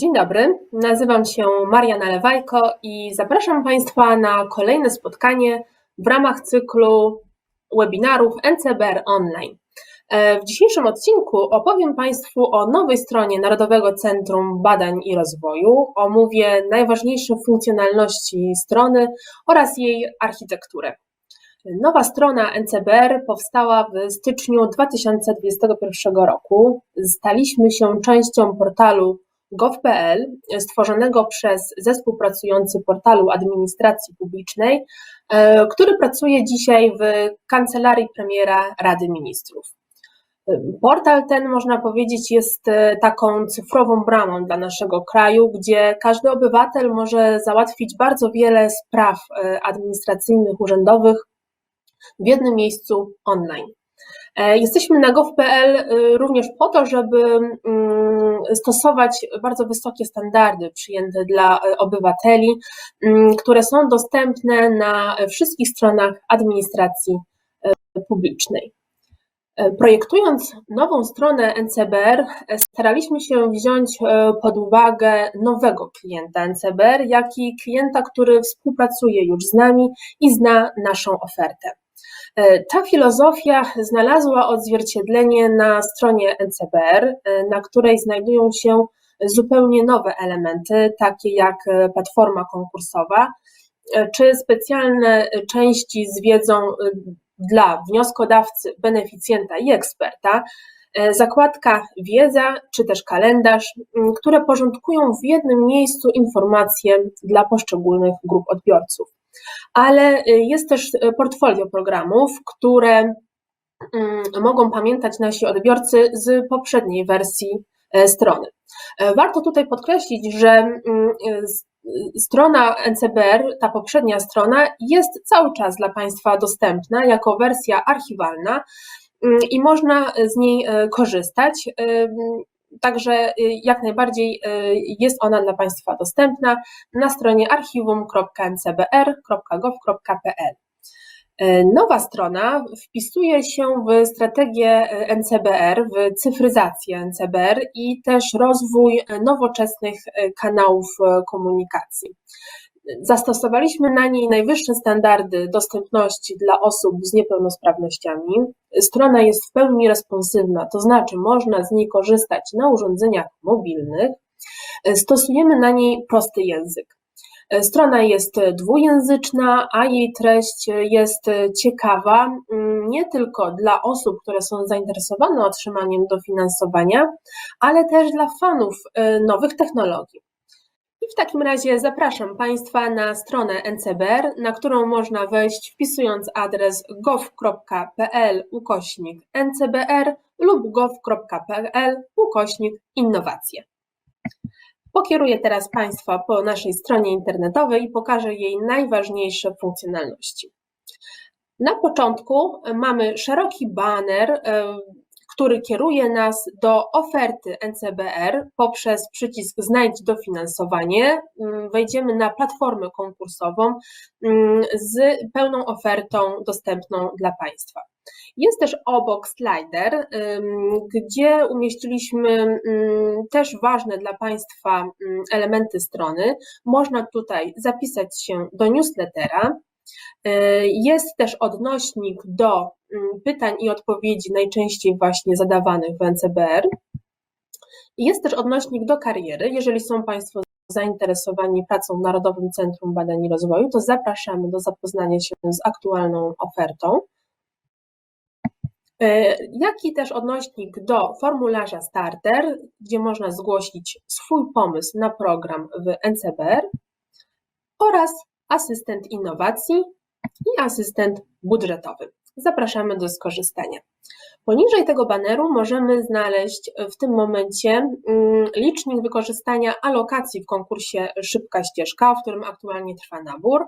Dzień dobry, nazywam się Maria Nalewajko i zapraszam Państwa na kolejne spotkanie w ramach cyklu webinarów NCBR Online. E, w dzisiejszym odcinku opowiem Państwu o nowej stronie Narodowego Centrum Badań i Rozwoju, omówię najważniejsze funkcjonalności strony oraz jej architekturę. Nowa strona NCBR powstała w styczniu 2021 roku. Staliśmy się częścią portalu gov.pl, stworzonego przez zespół pracujący portalu administracji publicznej, e, który pracuje dzisiaj w kancelarii premiera Rady Ministrów. Portal ten, można powiedzieć, jest e, taką cyfrową bramą dla naszego kraju, gdzie każdy obywatel może załatwić bardzo wiele spraw e, administracyjnych, urzędowych w jednym miejscu online. E, jesteśmy na gov.pl e, również po to, żeby mm, stosować bardzo wysokie standardy przyjęte dla e, obywateli, mm, które są dostępne na wszystkich stronach administracji publicznej. Projektując nową stronę NCBR, staraliśmy się wziąć pod uwagę nowego klienta NCBR, jak i klienta, który współpracuje już z nami i zna naszą ofertę. E, ta filozofia znalazła odzwierciedlenie na stronie NCBR, e, na której znajdują się zupełnie nowe elementy, takie jak e, platforma konkursowa, czy specjalne części z wiedzą dla wnioskodawcy, beneficjenta i eksperta, zakładka wiedza czy też kalendarz, które porządkują w jednym miejscu informacje dla poszczególnych grup odbiorców ale y, jest też y, portfolio programów, które mm, mogą pamiętać nasi odbiorcy z poprzedniej wersji e, strony. E, warto tutaj podkreślić, że mm, strona NCBR, ta poprzednia strona, jest cały czas dla Państwa dostępna jako wersja archiwalna mm, i można z niej e, korzystać. Także y, jak najbardziej y, jest ona dla Państwa dostępna na stronie archiwum.ncbr.gov.pl. Y, nowa strona wpisuje się w strategię NCBR, w cyfryzację NCBR i też rozwój nowoczesnych kanałów komunikacji. Zastosowaliśmy na niej najwyższe standardy dostępności dla osób z niepełnosprawnościami. Strona jest w pełni responsywna, to znaczy można z niej korzystać na urządzeniach mobilnych. Stosujemy na niej prosty język. Strona jest dwujęzyczna, a jej treść jest ciekawa nie tylko dla osób, które są zainteresowane otrzymaniem dofinansowania, ale też dla fanów nowych technologii. W takim razie zapraszam Państwa na stronę NCBR, na którą można wejść wpisując adres gov.pl ukośnik ncbr lub gov.pl ukośnik innowacje. Pokieruję teraz Państwa po naszej stronie internetowej i pokażę jej najważniejsze funkcjonalności. Na początku mamy szeroki banner który kieruje nas do oferty NCBR poprzez przycisk Znajdź dofinansowanie. Mm, wejdziemy na platformę konkursową mm, z pełną ofertą dostępną dla Państwa. Jest też obok slider, gdzie umieściliśmy mm, też ważne dla Państwa elementy strony. Można tutaj zapisać się do newslettera, jest też odnośnik do mm, pytań i odpowiedzi najczęściej właśnie zadawanych w NCBR. Jest też odnośnik do kariery. Jeżeli są Państwo zainteresowani pracą w Narodowym Centrum Badań i Rozwoju, to zapraszamy do zapoznania się z aktualną ofertą. E, jak i też odnośnik do formularza Starter, gdzie można zgłosić swój pomysł na program w NCBR oraz asystent innowacji i asystent budżetowy. Zapraszamy do skorzystania. Poniżej tego baneru możemy znaleźć w tym momencie mm, licznik wykorzystania alokacji w konkursie Szybka Ścieżka, w którym aktualnie trwa nabór.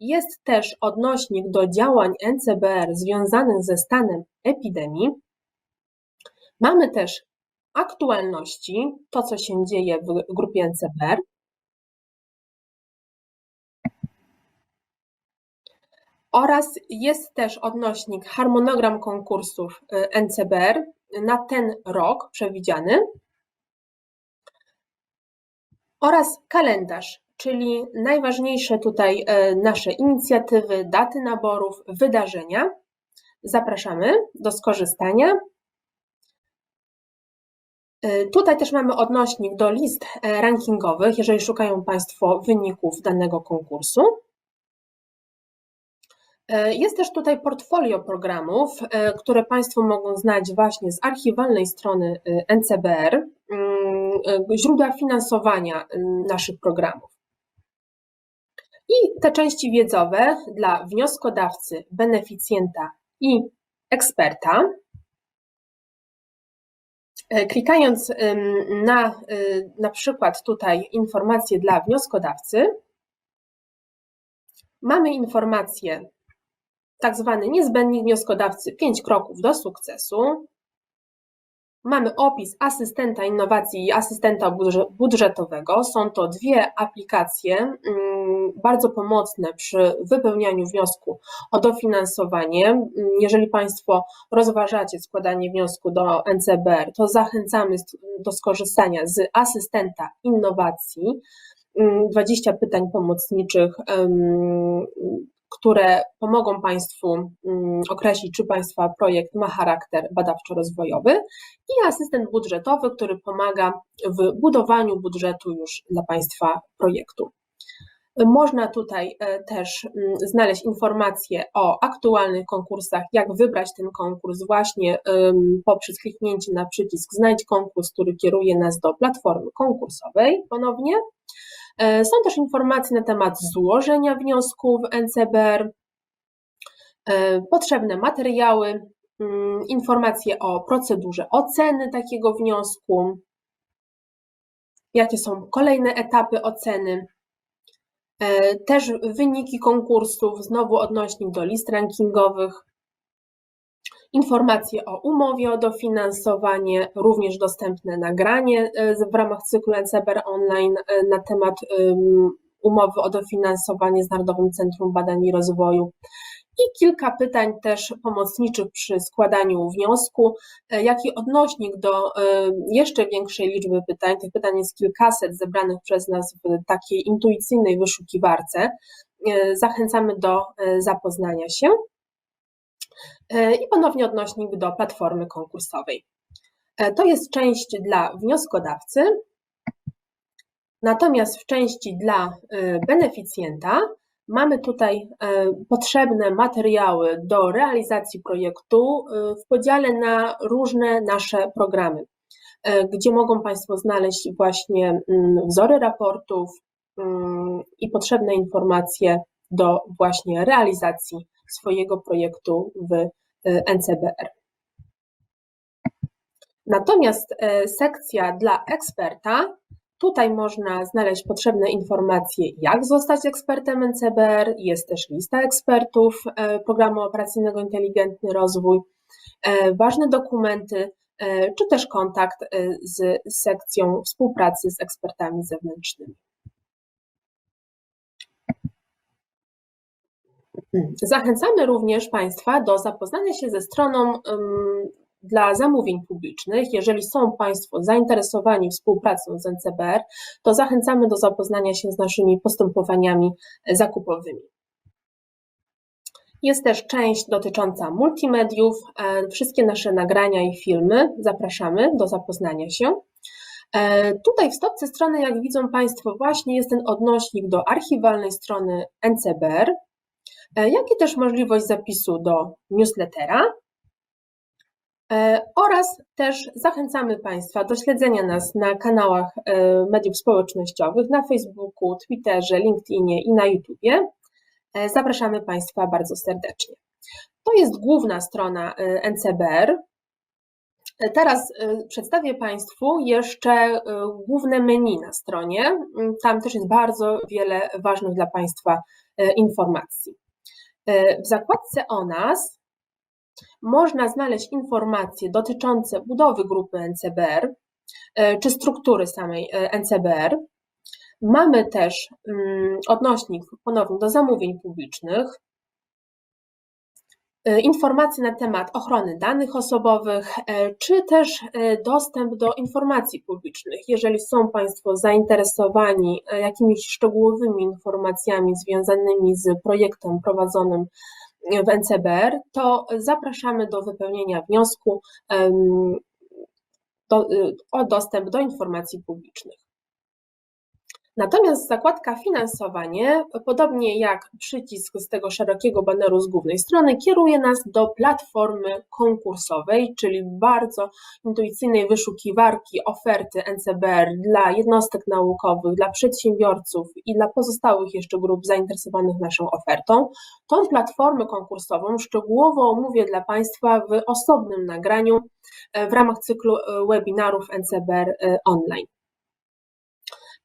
Jest też odnośnik do działań NCBR związanych ze stanem epidemii. Mamy też aktualności, to co się dzieje w grupie NCBR. Oraz jest też odnośnik harmonogram konkursów y, NCBR na ten rok przewidziany. oraz kalendarz, czyli najważniejsze tutaj e, nasze inicjatywy, daty naborów, wydarzenia. Zapraszamy do skorzystania. E, tutaj też mamy odnośnik do list rankingowych, jeżeli szukają Państwo wyników danego konkursu. E, jest też tutaj portfolio programów, które Państwo mogą znać właśnie z archiwalnej strony NCBR, mm, źródła finansowania naszych programów. I te części wiedzowe dla wnioskodawcy, beneficjenta i eksperta. E, klikając na e, na przykład tutaj informacje dla wnioskodawcy, mamy informację tak zwany niezbędnik wnioskodawcy 5 kroków do sukcesu. Mamy opis asystenta innowacji i asystenta budżetowego. Są to dwie aplikacje mm, bardzo pomocne przy wypełnianiu wniosku o dofinansowanie. Mm, jeżeli Państwo rozważacie składanie wniosku do NCBR, to zachęcamy do skorzystania z asystenta innowacji. 20 mm, pytań pomocniczych które pomogą Państwu mm, określić, czy Państwa projekt ma charakter badawczo-rozwojowy i asystent budżetowy, który pomaga w budowaniu budżetu już dla Państwa projektu. Można tutaj e, też mm, znaleźć informacje o aktualnych konkursach, jak wybrać ten konkurs właśnie poprzez kliknięcie na przycisk Znajdź konkurs, który kieruje nas do platformy konkursowej ponownie. E, są też informacje na temat złożenia wniosku w NCBR, e, potrzebne materiały, mm, informacje o procedurze oceny takiego wniosku, jakie są kolejne etapy oceny, e, też wyniki konkursów, znowu odnośnik do list rankingowych, informacje o umowie o dofinansowanie, również dostępne nagranie e, w ramach cyklu NCBR Online e, na temat umowy o dofinansowanie z Narodowym Centrum Badań i Rozwoju. I kilka pytań też pomocniczych przy składaniu wniosku, e, jak i odnośnik do jeszcze większej liczby pytań. Tych pytań jest kilkaset zebranych przez nas w takiej intuicyjnej wyszukiwarce. Zachęcamy do zapoznania się. E, i ponownie odnośnik do platformy konkursowej. E, to jest część dla wnioskodawcy, natomiast w części dla e, beneficjenta mamy tutaj potrzebne materiały do realizacji projektu w podziale na różne nasze programy, gdzie mogą Państwo znaleźć właśnie mm, wzory raportów mm, i potrzebne informacje do właśnie realizacji swojego projektu w e, NCBR. Natomiast e, sekcja dla eksperta, tutaj można znaleźć potrzebne informacje, jak zostać ekspertem NCBR, jest też lista ekspertów e, programu operacyjnego Inteligentny Rozwój, ważne dokumenty, czy też kontakt z sekcją współpracy z ekspertami zewnętrznymi. Zachęcamy również Państwa do zapoznania się ze stroną dla zamówień publicznych. Jeżeli są Państwo zainteresowani współpracą z NCBR, to zachęcamy do zapoznania się z naszymi postępowaniami zakupowymi. Jest też część dotycząca multimediów. E, wszystkie nasze nagrania i filmy zapraszamy do zapoznania się. E, tutaj w stopce strony, jak widzą Państwo, właśnie jest ten odnośnik do archiwalnej strony NCBR, jak i też możliwość zapisu do newslettera. E, oraz też zachęcamy Państwa do śledzenia nas na kanałach e, mediów społecznościowych, na Facebooku, Twitterze, LinkedInie i na YouTubie. Zapraszamy Państwa bardzo serdecznie. To jest główna strona NCBR. Teraz przedstawię Państwu jeszcze główne menu na stronie. Tam też jest bardzo wiele ważnych dla Państwa informacji. E, w zakładce o nas można znaleźć informacje dotyczące budowy grupy NCBR e, czy struktury samej e, NCBR. Mamy też mm, odnośnik ponownie do zamówień publicznych. E, informacje na temat ochrony danych osobowych, e, czy też e, dostęp do informacji publicznych. Jeżeli są Państwo zainteresowani jakimiś szczegółowymi informacjami związanymi z projektem prowadzonym w NCBR, to zapraszamy do wypełnienia wniosku o dostęp do informacji publicznych. Natomiast zakładka finansowanie, podobnie jak przycisk z tego szerokiego baneru z głównej strony, kieruje nas do platformy konkursowej, czyli bardzo intuicyjnej wyszukiwarki oferty NCBR dla jednostek naukowych, dla przedsiębiorców i dla pozostałych jeszcze grup zainteresowanych naszą ofertą. Tą platformę konkursową szczegółowo omówię dla Państwa w osobnym nagraniu e, w ramach cyklu e, webinarów NCBR e, online.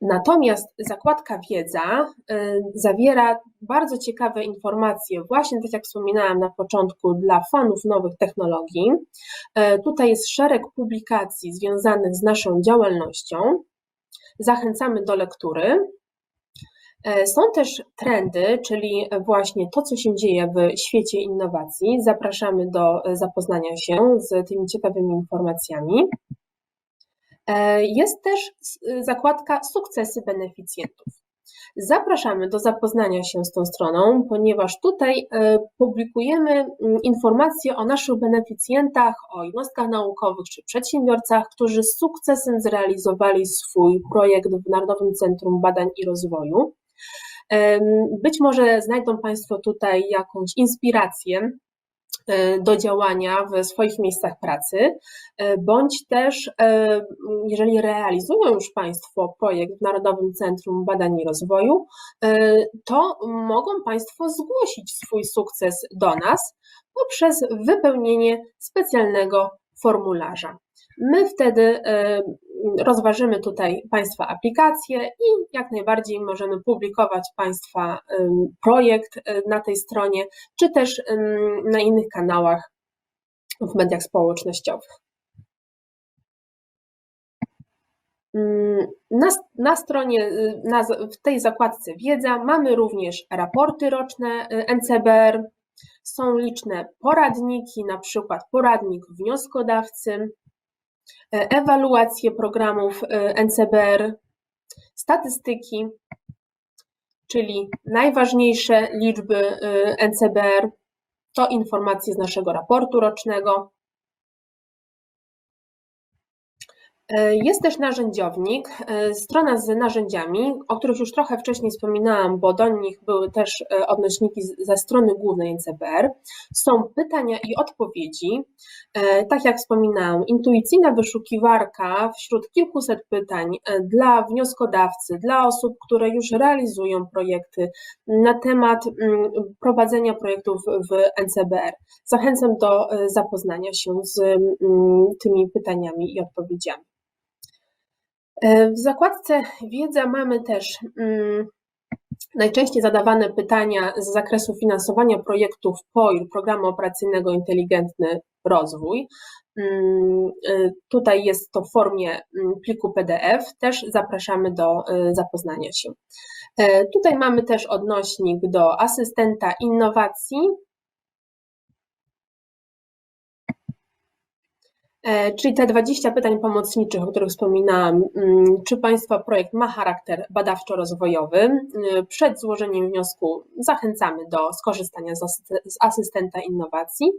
Natomiast zakładka wiedza y, zawiera bardzo ciekawe informacje, właśnie tak jak wspominałam na początku, dla fanów nowych technologii. Y, tutaj jest szereg publikacji związanych z naszą działalnością. Zachęcamy do lektury. Y, są też trendy, czyli właśnie to, co się dzieje w świecie innowacji. Zapraszamy do zapoznania się z tymi ciekawymi informacjami. E, jest też y, zakładka Sukcesy beneficjentów. Zapraszamy do zapoznania się z tą stroną, ponieważ tutaj e, publikujemy mm, informacje o naszych beneficjentach, o jednostkach naukowych czy przedsiębiorcach, którzy z sukcesem zrealizowali swój projekt w Narodowym Centrum Badań i Rozwoju. Być może znajdą Państwo tutaj jakąś inspirację do działania w swoich miejscach pracy, e, bądź też, e, jeżeli realizują już Państwo projekt w Narodowym Centrum Badań i Rozwoju, to mogą Państwo zgłosić swój sukces do nas poprzez wypełnienie specjalnego formularza. My wtedy rozważymy tutaj Państwa aplikacje i jak najbardziej możemy publikować Państwa projekt y, na tej stronie, czy też na innych kanałach w mediach społecznościowych. Na, na stronie, y, na, w tej zakładce wiedza mamy również raporty roczne y, NCBR, są liczne poradniki, na przykład poradnik wnioskodawcy, E, ewaluację programów e, NCBR, statystyki, czyli najważniejsze liczby e, NCBR, to informacje z naszego raportu rocznego, jest też narzędziownik, e, strona z narzędziami, o których już trochę wcześniej wspominałam, bo do nich były też e, odnośniki ze strony głównej NCBR. Są pytania i odpowiedzi. Tak jak wspominałam, intuicyjna wyszukiwarka wśród kilkuset pytań dla wnioskodawcy, dla osób, które już realizują projekty na temat mm, prowadzenia projektów w NCBR. Zachęcam do zapoznania się z mm, tymi pytaniami i odpowiedziami. E, w zakładce wiedza mamy też mm, najczęściej zadawane pytania z zakresu finansowania projektów POIR, Programu Operacyjnego Inteligentny Rozwój. Mm, e, tutaj jest to w formie mm, pliku PDF, też zapraszamy do e, zapoznania się. Tutaj mamy też odnośnik do asystenta innowacji, czyli te 20 pytań pomocniczych, o których wspominałam, mm, czy Państwa projekt ma charakter badawczo-rozwojowy? E, przed złożeniem wniosku zachęcamy do skorzystania z asystenta innowacji.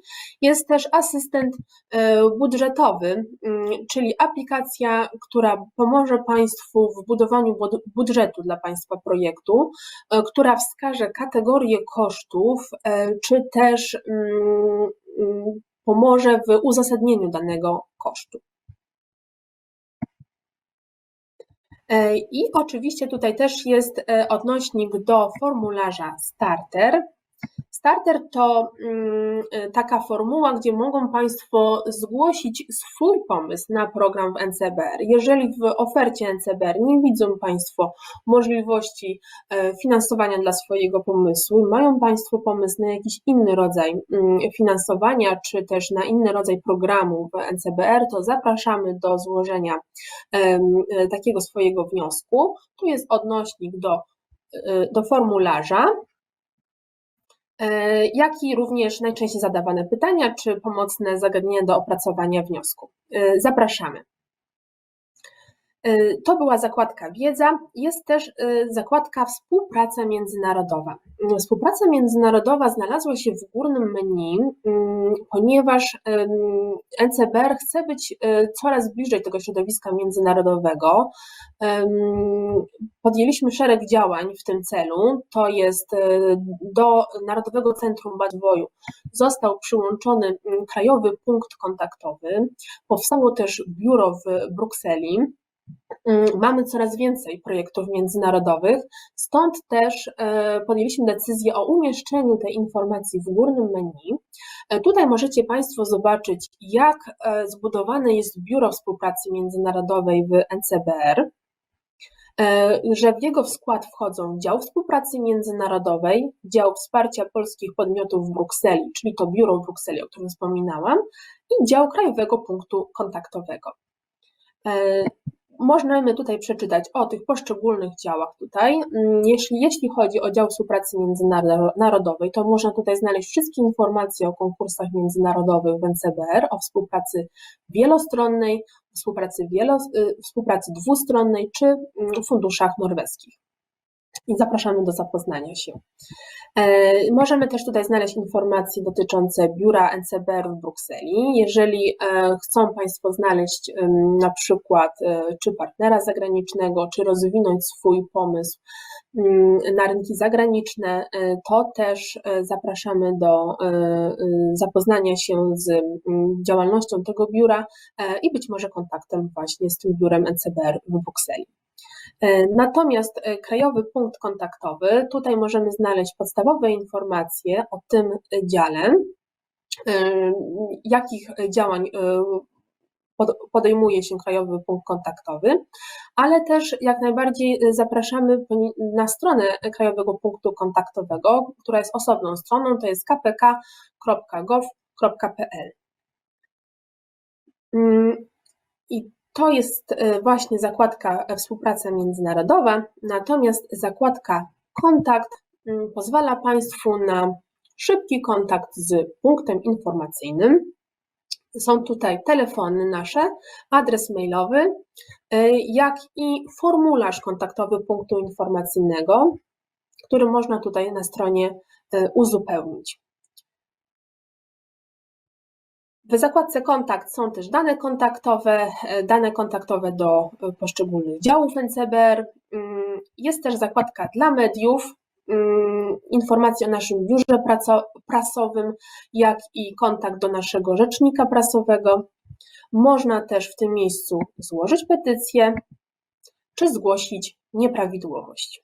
Jest też asystent e, budżetowy, mm, czyli aplikacja, która pomoże Państwu w budowaniu budżetu dla Państwa projektu, która wskaże kategorię kosztów, czy też mm, pomoże w uzasadnieniu danego kosztu. E, I oczywiście tutaj też jest e, odnośnik do formularza starter. Starter to mm, y, taka formuła, gdzie mogą Państwo zgłosić swój pomysł na program w NCBR. Jeżeli w ofercie NCBR nie widzą Państwo możliwości e, finansowania dla swojego pomysłu, mają Państwo pomysł na jakiś inny rodzaj mm, finansowania, czy też na inny rodzaj programu w NCBR, to zapraszamy do złożenia e, takiego swojego wniosku. Tu jest odnośnik do, e, do formularza jak i również najczęściej zadawane pytania czy pomocne zagadnienia do opracowania wniosku. E, Zapraszamy. Y, To była zakładka wiedza. Jest też y, zakładka współpraca międzynarodowa. Współpraca międzynarodowa znalazła się w górnym menu, ym, ponieważ NCBR chce być y, coraz bliżej tego środowiska międzynarodowego. Podjęliśmy szereg działań w tym celu. To jest do Narodowego Centrum Rozwoju został przyłączony krajowy punkt kontaktowy. Powstało też biuro w Brukseli. Mm, Mamy coraz więcej projektów międzynarodowych, stąd też e, podjęliśmy decyzję o umieszczeniu tej informacji w górnym menu. E, Tutaj możecie Państwo zobaczyć, jak e, zbudowane jest Biuro Współpracy Międzynarodowej w NCBR, że w jego skład wchodzą dział współpracy międzynarodowej, dział wsparcia polskich podmiotów w Brukseli, czyli to biuro w Brukseli, o którym wspominałam, i dział krajowego punktu kontaktowego. Możemy tutaj przeczytać o tych poszczególnych działach tutaj. Mm, Jeśli, jeśli chodzi o dział współpracy międzynarodowej, to można tutaj znaleźć wszystkie informacje o konkursach międzynarodowych w NCBR, o współpracy wielostronnej, współpracy, wielo, y, współpracy dwustronnej czy mm, funduszach norweskich. I zapraszamy do zapoznania się. E, Możemy też tutaj znaleźć informacje dotyczące biura NCBR w Brukseli. Jeżeli e, chcą Państwo znaleźć na przykład e, czy partnera zagranicznego, czy rozwinąć swój pomysł mm, na rynki zagraniczne, to też zapraszamy do zapoznania się z mm, działalnością tego biura i być może kontaktem właśnie z tym biurem NCBR w Brukseli. E, Natomiast e, krajowy punkt kontaktowy, tutaj możemy znaleźć podstawowe informacje o tym dziale, e, jakich działań pod- podejmuje się krajowy punkt kontaktowy, ale też jak najbardziej zapraszamy na stronę krajowego punktu kontaktowego, która jest osobną stroną, to jest kpk.gov.pl. Mm, I to jest e, właśnie zakładka e, współpraca międzynarodowa, natomiast zakładka kontakt mm, pozwala Państwu na szybki kontakt z punktem informacyjnym. Są tutaj telefony nasze, adres mailowy, e, jak i formularz kontaktowy punktu informacyjnego, który można tutaj na stronie uzupełnić. W zakładce kontakt są też dane kontaktowe, e, dane kontaktowe do e, poszczególnych działów NCBR. Mm, Jest też zakładka dla mediów, mm, informacje o naszym biurze prasowym, jak i kontakt do naszego rzecznika prasowego. Można też w tym miejscu złożyć petycję czy zgłosić nieprawidłowość.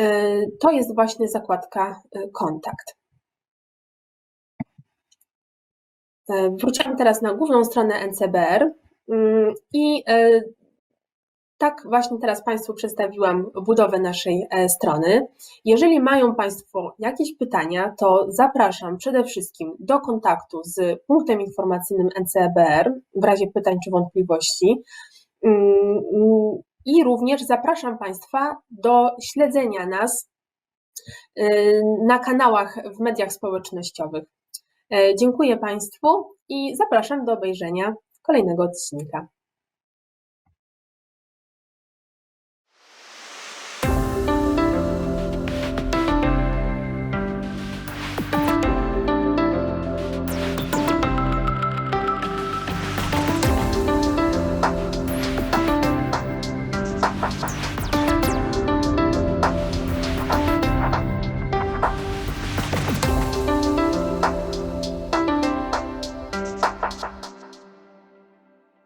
E, To jest właśnie zakładka kontakt. Wróciłam teraz na główną stronę NCBR mm, i e, tak właśnie teraz Państwu przedstawiłam budowę naszej e, strony. Jeżeli mają Państwo jakieś pytania, to zapraszam przede wszystkim do kontaktu z punktem informacyjnym NCBR w razie pytań czy wątpliwości. Mm, I również zapraszam Państwa do śledzenia nas na kanałach w mediach społecznościowych. E, Dziękuję Państwu i zapraszam do obejrzenia kolejnego odcinka.